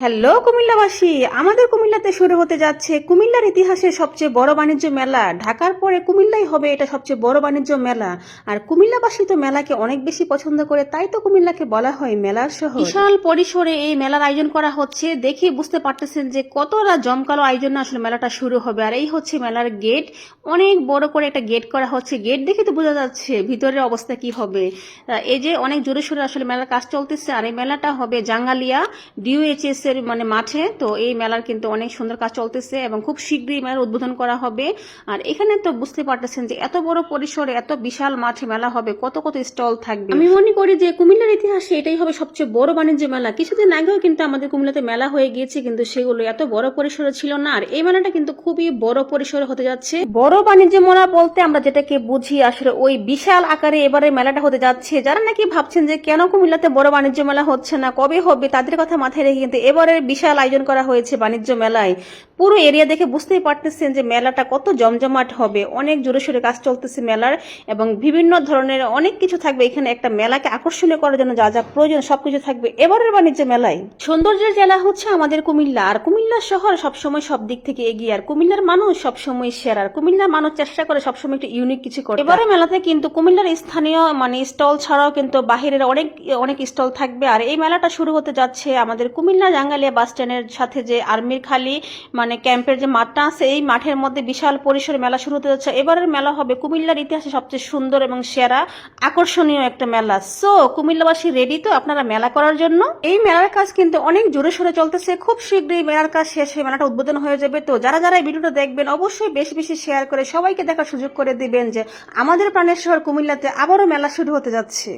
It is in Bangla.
হ্যালো, কুমিল্লাবাসী। আমাদের কুমিল্লাতে শুরু হতে যাচ্ছে কুমিল্লার ইতিহাসের সবচেয়ে বড় বাণিজ্য মেলা। ঢাকার পরে কুমিল্লাই হবে এটা সবচেয়ে বড় বাণিজ্য মেলা। আর কুমিল্লাবাসী তো মেলাকে অনেক বেশি পছন্দ করে, তাই তো কুমিল্লাকে বলা হয় মেলার শহর। বিশাল পরিসরে এই মেলার আয়োজন করা হচ্ছে। দেখে বুঝতে পারতেছেন যে কতটা জমকালো আয়োজন আসলে মেলাটা শুরু হবে। আর এই হচ্ছে মেলার গেট। অনেক বড় করে একটা গেট করা হচ্ছে। গেট দেখে তো বোঝা যাচ্ছে ভিতরের অবস্থা কি হবে। এই যে অনেক জোরে সোরে আসলে মেলার কাজ চলতেছে। আর এই মেলাটা হবে জাঙ্গালিয়া ডিউএইচএস এর মানে মাঠে তো এই মেলার কিন্তু অনেক সুন্দর কাজ চলতেছে এবং খুব শীঘ্রই মেলার উদ্বোধন করা হবে। আর এখানে তো বুঝতে পারতেছেন যে এত বড় পরিসরে এত বিশাল মাঠে মেলা হবে কত কত স্টল থাকবে। আমি মনে করি যে কুমিল্লার ইতিহাসে এটাই হবে সবচেয়ে বড় বাণিজ্য মেলা। কিছুদিন আগেও কিন্তু আমাদের কুমিল্লাতে মেলা হয়ে গিয়েছে কিন্তু সেগুলো এত বড় পরিসরে ছিল না। আর এই মেলাটা কিন্তু খুবই বড় পরিসরে হতে যাচ্ছে। বড় বাণিজ্য মেলা বলতে আমরা যেটাকে বুঝি আসলে ওই বিশাল আকারে এবারে মেলাটা হতে যাচ্ছে। যারা নাকি ভাবছেন যে কেন কুমিল্লাতে বড় বাণিজ্য মেলা হচ্ছে না কবে হবে তাদের কথা মাথায় রেখে কিন্তু এবারে বিশাল আয়োজন করা হয়েছে বাণিজ্য মেলায়। পুরো এরিয়া দেখে বুঝতেই পারতেছেন যে মেলাটা কত জমজমাট হবে। অনেক জোরে সোরে কাজ চলতেছে মেলার এবং বিভিন্ন ধরনের অনেক কিছু থাকবে। এখানে একটা মেলাকে আকর্ষণীয় করার জন্য যা যা প্রয়োজন সবকিছু থাকবে এবারের বাণিজ্য মেলায়। সৌন্দর্যের জেলা হচ্ছে আমাদের কুমিল্লা। আর কুমিল্লা শহর সবসময় সব দিক থেকে এগিয়ে। আর কুমিল্লার মানুষ সবসময় সেরা। আর কুমিল্লার মানুষ চেষ্টা করে সবসময় একটু ইউনিক কিছু করে এবারে মেলাতে কিন্তু কুমিল্লার স্থানীয় মানে স্টল ছাড়াও কিন্তু বাহিরের অনেক অনেক স্টল থাকবে। আর এই মেলাটা শুরু হতে যাচ্ছে আমাদের কুমিল্লা জাঙ্গালিয়া বাস স্ট্যান্ডের সাথে যে আর্মির খালি মানে ক্যাম্পের যে মাঠটা আছে, এই মাঠের মধ্যে বিশাল পরিসরে মেলা শুরু হতে যাচ্ছে। এবারের মেলা হবে কুমিল্লার ইতিহাসে সবচেয়ে সুন্দর এবং সেরা, আকর্ষণীয় একটা মেলা। সো কুমিল্লাবাসী রেডি তো? আপনারা মেলা করার জন্য? এই মেলার কাজ কিন্তু অনেক জোরে সোরে চলতেছে। খুব শীঘ্রই মেলার কাজ শেষ হয়ে মেলাটা উদ্বোধন হয়ে যাবে। তো যারা যারা এই ভিডিওটা দেখবেন, অবশ্যই বেশি বেশি শেয়ার করে সবাইকে দেখার সুযোগ করে দিবেন যে আমাদের প্রাণের কুমিল্লাতে আবারও মেলা শুরু হতে যাচ্ছে।